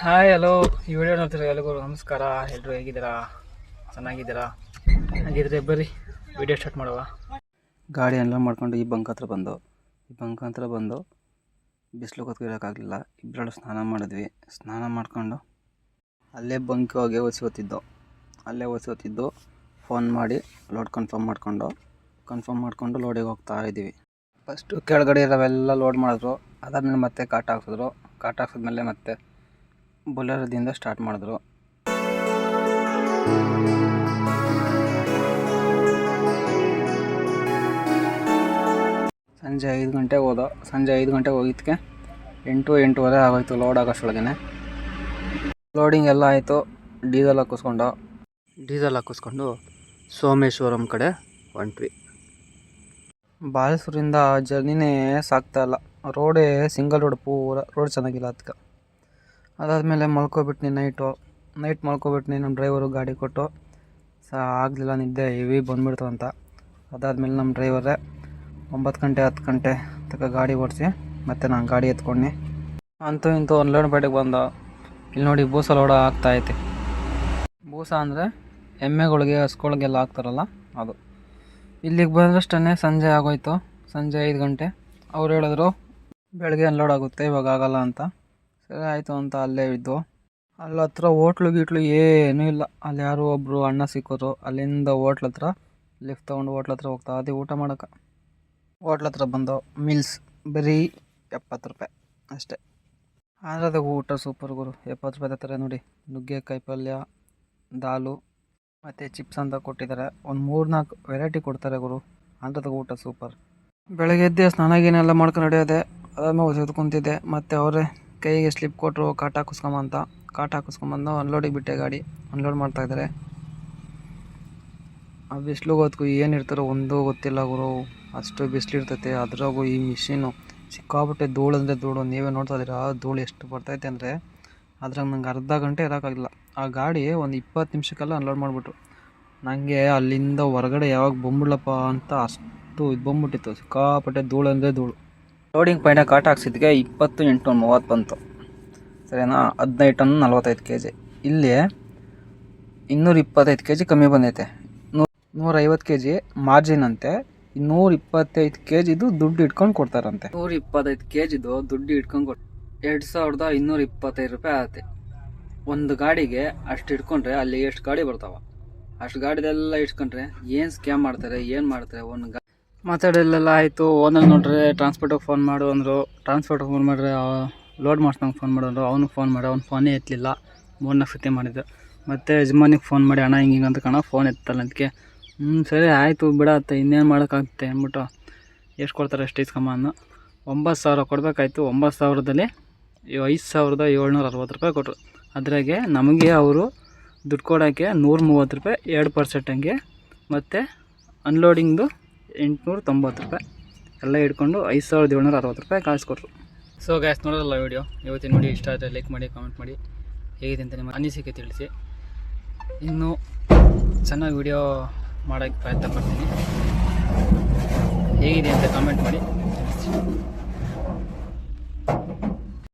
Hi hello ಈ video ನೋಡ್ತೀರ ಎಲ್ಲರಿಗೂ ನಮಸ್ಕಾರ. ಎಲ್ಲರೂ ಹೇಗಿದ್ದೀರಾ? ಚೆನ್ನಾಗಿದ್ದೀರಾ? ಹಾಗಿದ್ರೆ ಬರ್ರಿ ವಿಡಿಯೋ ಸ್ಟಾರ್ಟ್ ಮಾಡುವ. ಗಾಡಿ ಎಲ್ಲ ಮಾಡ್ಕೊಂಡು ಈ ಬಂಕ್ ಹತ್ರ ಬಂದು, ಈ ಬಂಕ್ ಹತ್ರ ಬಂದು ಬಿಸಿಲು ಕೂತ್ಕೊಳ್ಳೋಕ್ಕಾಗಲಿಲ್ಲ ಇಬ್ಬರಲ್ಲೂ ಸ್ನಾನ ಮಾಡಿದ್ವಿ. ಸ್ನಾನ ಮಾಡ್ಕೊಂಡು ಅಲ್ಲೇ ಬಂಕ್ ಹೋಗಿ ಒತ್ಸೋತಿದ್ದು ಅಲ್ಲೇ ಒತ್ಸೋತಿದ್ದು ಫೋನ್ ಮಾಡಿ ಲೋಡ್ ಕನ್ಫರ್ಮ್ ಮಾಡಿಕೊಂಡು ಕನ್ಫರ್ಮ್ ಮಾಡಿಕೊಂಡು ಲೋಡಿಗೆ ಹೋಗ್ತಾ ಇದ್ದೀವಿ. ಫಸ್ಟು ಕೆಳಗಡೆ ಇರೋವೆಲ್ಲ ಲೋಡ್ ಮಾಡಿದ್ರು. ಅದಾದಮೇಲೆ ಮತ್ತೆ ಕಾಟ್ ಹಾಕ್ಸಿದ್ರು. ಕಾಟ್ ಹಾಕ್ಸಿದ್ಮೇಲೆ ಮತ್ತೆ ಬೊಲೆರೋದಿಂದ ಸ್ಟಾರ್ಟ್ ಮಾಡಿದ್ರು. ಸಂಜೆ ಐದು ಗಂಟೆಗೆ ಹೋದ ಸಂಜೆ ಐದು ಗಂಟೆಗೆ ಹೋಗಿದ್ದಕ್ಕೆ ಎಂಟು ಎಂಟೂವರೆ ಆಗೋಯ್ತು ಲೋಡ್ ಆಗೋಷ್ಟೊಳಗೆ ಲೋಡಿಂಗ್ ಎಲ್ಲ ಆಯಿತು ಡೀಸೆಲ್ ಹಾಕಿಸ್ಕೊಂಡು. ಡೀಸೆಲ್ ಹಾಕಿಸ್ಕೊಂಡು ಸೋಮೇಶ್ವರಂ ಕಡೆ ಹೊಂಟ್ವಿ. ಬಾಳಸೂರಿಂದ ಜರ್ನಿನೇ ಸಾಗ್ತಾ ಇಲ್ಲ. ರೋಡೇ ಸಿಂಗಲ್ ರೋಡ್ ಪೂರ ರೋಡ್ ಚೆನ್ನಾಗಿಲ್ಲ ಅದಕ್ಕೆ ಅದಾದಮೇಲೆ ಮಲ್ಕೊಬಿಟ್ನಿ ನೈಟು ನೈಟ್ ಮಲ್ಕೊಬಿಟ್ನಿ ನಮ್ಮ ಡ್ರೈವರು ಗಾಡಿ ಕೊಟ್ಟು. ಸಹ ಆಗಲಿಲ್ಲ ನಿದ್ದೆ ಹೆವಿ ಬಂದ್ಬಿಡ್ತು ಅಂತ. ಅದಾದಮೇಲೆ ನಮ್ಮ ಡ್ರೈವರೇ ಒಂಬತ್ತು ಗಂಟೆ, ಹತ್ತು ಗಂಟೆ ತನಕ ಗಾಡಿ ಓಡಿಸಿ, ಮತ್ತೆ ನಾನು ಗಾಡಿ ಎತ್ಕೊಂಡು ಅಂತೂ ಇಂತೂ ಒಂದು ಬೇಟೆಗೆ ಬಂದ. ಇಲ್ಲಿ ನೋಡಿ, ಬೂಸ ಲೋಡ ಆಗ್ತಾ ಐತೆ. ಬೂಸ ಅಂದರೆ ಎಮ್ಮೆಗಳಿಗೆ, ಹಸ್ಗಳಿಗೆಲ್ಲ ಹಾಕ್ತಾರಲ್ಲ, ಅದು. ಇಲ್ಲಿಗೆ ಬಂದಷ್ಟೇ ಸಂಜೆ ಆಗೋಯ್ತು. ಸಂಜೆ ಐದು ಗಂಟೆ. ಅವ್ರು ಹೇಳಿದ್ರು ಬೆಳಗ್ಗೆ ಅನ್ಲೋಡ್ ಆಗುತ್ತೆ, ಇವಾಗ ಆಗಲ್ಲ ಅಂತ. ಸರಿ ಆಯಿತು ಅಂತ ಅಲ್ಲೇ ಇದ್ದು. ಅಲ್ಲಿ ಹತ್ರ ಹೋಟ್ಲು ಗೀಟ್ಲು ಏನೂ ಇಲ್ಲ. ಅಲ್ಲಿ ಯಾರೋ ಒಬ್ಬರು ಅಣ್ಣ ಸಿಕ್ಕೋರು ಅಲ್ಲಿಂದ ಹೋಟ್ಲ್ ಹತ್ರ ಲಿಫ್ಟ್ ತೊಗೊಂಡು ಹೋಟ್ಲ್ ಹತ್ರ ಹೋಗ್ತಾ ಅದೇ ಊಟ ಮಾಡೋಕೆ. ಹೋಟ್ಲ್ ಹತ್ರ ಬಂದು ಮಿಲ್ಸ್ ಬರೀ ಎಪ್ಪತ್ತು ರೂಪಾಯಿ ಅಷ್ಟೇ. ಅದಕ್ಕೆ ಊಟ ಸೂಪರ್ ಗುರು. ಎಪ್ಪತ್ತು ರೂಪಾಯಿ ತರ್ತಾರೆ ನೋಡಿ. ನುಗ್ಗೆಕಾಯಿ ಪಲ್ಯ, ದಾಲು, ಮತ್ತು ಚಿಪ್ಸ್ ಅಂತ ಕೊಟ್ಟಿದ್ದಾರೆ. ಒಂದು ಮೂರು ನಾಲ್ಕು ವೆರೈಟಿ ಕೊಡ್ತಾರೆ ಗುರು. ಆಂಧ್ರದಾಗ ಊಟ ಸೂಪರ್ ಬೆಳಗ್ಗೆ ಎದ್ದೆ ಸ್ನಾನ ಗೀನೆಲ್ಲ ಮಾಡ್ಕೊಂಡು ನಡೆಯೋದೆ. ಅದಾದ್ಮೇಲೆ ಹೊತ್ತು ಕುಂತಿದ್ದೆ. ಮತ್ತು ಅವರೇ ಕೈಗೆ ಸ್ಲಿಪ್ ಕೊಟ್ಟರು ಕಾಟ ಹಾಕಿಸ್ಕೊಂಬ ಅಂತ ಕಾಟ ಹಾಕಿಸ್ಕೊಂಬಂದು ಅನ್ಲೋಡಿಗೆ ಬಿಟ್ಟೆ ಗಾಡಿ. ಅನ್ಲೋಡ್ ಮಾಡ್ತಾಯಿದ್ದಾರೆ ಆ ಬಿಸಿಲು ಹೊತ್ಕು ಏನಿರ್ತಾರೋ ಒಂದೂ ಗೊತ್ತಿಲ್ಲ ಗುರು. ಅಷ್ಟು ಬಿಸಿಲು ಇರ್ತೈತೆ, ಅದ್ರಾಗೂ ಈ ಮಿಷಿನು ಸಿಕ್ಕಾಬಿಟ್ಟೆ ಧೂಳು ಅಂದರೆ ಧೂಳು, ನೀವೇ ನೋಡ್ತಾ ಇದ್ದೀರಾ? ಧೂಳು ಎಷ್ಟು ಬರ್ತೈತೆ ಅಂದರೆ ಅದ್ರಾಗ ನಂಗೆ ಅರ್ಧ ಗಂಟೆ ಇರೋಕ್ಕಾಗಿಲ್ಲ ಆ ಗಾಡಿ ಒಂದು ಇಪ್ಪತ್ತು ನಿಮಿಷಕ್ಕೆಲ್ಲ ಅನ್ಲೋಡ್ ಮಾಡಿಬಿಟ್ರು. ನನಗೆ ಅಲ್ಲಿಂದ ಹೊರಗಡೆ ಯಾವಾಗ ಬಂದ್ಬಿಡ್ಲಪ್ಪ ಅಂತ ಅಷ್ಟು ಇದು ಬಂದ್ಬಿಟ್ಟಿತ್ತು. ಸಿಕ್ಕಾಪಟ್ಟೆ ಧೂಳು ಅಂದರೆ ಧೂಳು. ಲೋಡಿಂಗ್ ಪಾಯಿಂಟ್ ಕಾಟ ಹಾಕ್ಸಿದ್ಕೆ ಇಪ್ಪತ್ತು ಎಂಟು ಮೂವತ್ತು ಬಂತು ಸರಿನಾ? ಹದಿನೈದು ಟನ್ ನಲ್ವತ್ತೈದು ಕೆ ಜಿ ಇಲ್ಲಿ ಇನ್ನೂರ ಇಪ್ಪತ್ತೈದು ಕೆ ಜಿ ಕಮ್ಮಿ ಬಂದೈತೆ. ನೂರ, ನೂರೈವತ್ತು ಕೆ ಜಿ ಮಾರ್ಜಿನ್ ಅಂತೆ. ನೂರ ಇಪ್ಪತ್ತೈದು ಕೆ ಜಿದು ದುಡ್ಡು ಇಟ್ಕೊಂಡು ಕೊಡ್ತಾರಂತೆ. ನೂರ ಇಪ್ಪತ್ತೈದು ಕೆ ಜಿದು ದುಡ್ಡು ಇಟ್ಕೊಂಡು ಕೊಟ್ಟು ಎರಡು ಸಾವಿರದ ಇನ್ನೂರ ಇಪ್ಪತ್ತೈದು ರೂಪಾಯಿ ಆಗುತ್ತೆ ಒಂದು ಗಾಡಿಗೆ ಅಷ್ಟು ಇಟ್ಕೊಂಡ್ರೆ ಅಲ್ಲಿ ಎಷ್ಟು ಗಾಡಿ ಬರ್ತಾವ? ಅಷ್ಟು ಗಾಡಿದೆಲ್ಲ ಇಟ್ಕೊಂಡ್ರೆ ಏನು ಸ್ಕ್ಯಾಮ್ ಮಾಡ್ತಾರೆ, ಏನು ಮಾಡ್ತಾರೆ? ಒಂದು ಮಾತಾಡಲೆಲ್ಲ, ಆಯಿತು. ಓನರ್ ನೋಡ್ರೆ ಟ್ರಾನ್ಸ್ಪೋರ್ಟಿಗೆ ಫೋನ್ ಮಾಡು ಅಂದರು. ಟ್ರಾನ್ಸ್ಪೋರ್ಟಿಗೆ ಫೋನ್ ಮಾಡಿದ್ರೆ ಲೋಡ್ ಮಾಡ್ಸ್ದಂಗೆ ಫೋನ್ ಮಾಡೋರು ಅವ್ನಿಗೆ ಫೋನ್ ಮಾಡಿ, ಅವ್ನು ಫೋನೇ ಎತ್ತಲಿಲ್ಲ ಮೂರ್ನಾಲ್ಕು ಸತಿ ಮಾಡಿದ್ದು. ಮತ್ತು ಯಜಮಾನಿಗೆ ಫೋನ್ ಮಾಡಿ, ಅಣ್ಣ, ಹಿಂಗೆ ಹಿಂಗೆ ಅಂತ ಕಣ ಫೋನ್ ಎತ್ತಲ್ಲ ಅದಕ್ಕೆ ಹ್ಞೂ ಸರಿ, ಆಯಿತು ಬಿಡತ್ತೆ ಇನ್ನೇನು ಮಾಡೋಕ್ಕಾಗುತ್ತೆ? ಅಂದ್ಬಿಟ್ಟು, ಎಷ್ಟು ಕೊಡ್ತಾರೆ ಎಷ್ಟು ಇಸ್ಕಮ್ಮ ಅನ್ನೋ? ಒಂಬತ್ತು ಸಾವಿರ ಕೊಡಬೇಕಾಯ್ತು. ಒಂಬತ್ತು ಸಾವಿರದಲ್ಲಿ ಐದು ಸಾವಿರದ ಏಳ್ನೂರ ಅರವತ್ತು ರೂಪಾಯಿ ಕೊಟ್ಟರು ಅದ್ರಾಗೆ ನಮಗೆ ಅವರು ದುಡ್ಡು ಕೊಡೋಕ್ಕೆ ನೂರ ಮೂವತ್ತು ರೂಪಾಯಿ, ಎರಡು ಪರ್ಸೆಂಟ್ ಹಂಗೆ. ಮತ್ತು ಅನ್ಲೋಡಿಂಗ್ದು ಎಂಟುನೂರ ತೊಂಬತ್ತು ರೂಪಾಯಿ. ಎಲ್ಲ ಹಿಡ್ಕೊಂಡು ಐದು ಸಾವಿರದ ಏಳ್ನೂರ ಅರವತ್ತು ರೂಪಾಯಿ ಕಾಯಿಸ್ಕೊಟ್ರು ಸೊ ಗ್ಯಾಸ್ ನೋಡೋದಲ್ಲ ವೀಡಿಯೋ ಇವತ್ತಿನ ವಿಡಿಯೋ ಇಷ್ಟ ಆದರೆ ಲೈಕ್ ಮಾಡಿ ಕಾಮೆಂಟ್ ಮಾಡಿ. ಹೇಗಿದೆ ಅಂತ ನಿಮ್ಮ ಅನಿಸಿಕೆ ತಿಳಿಸಿ. ಇನ್ನೂ ಚೆನ್ನಾಗಿ ವಿಡಿಯೋ ಮಾಡೋಕ್ಕೆ ಪ್ರಯತ್ನ ಪಡ್ತೀನಿ. ಹೇಗಿದೆ ಅಂತ ಕಾಮೆಂಟ್ ಮಾಡಿ.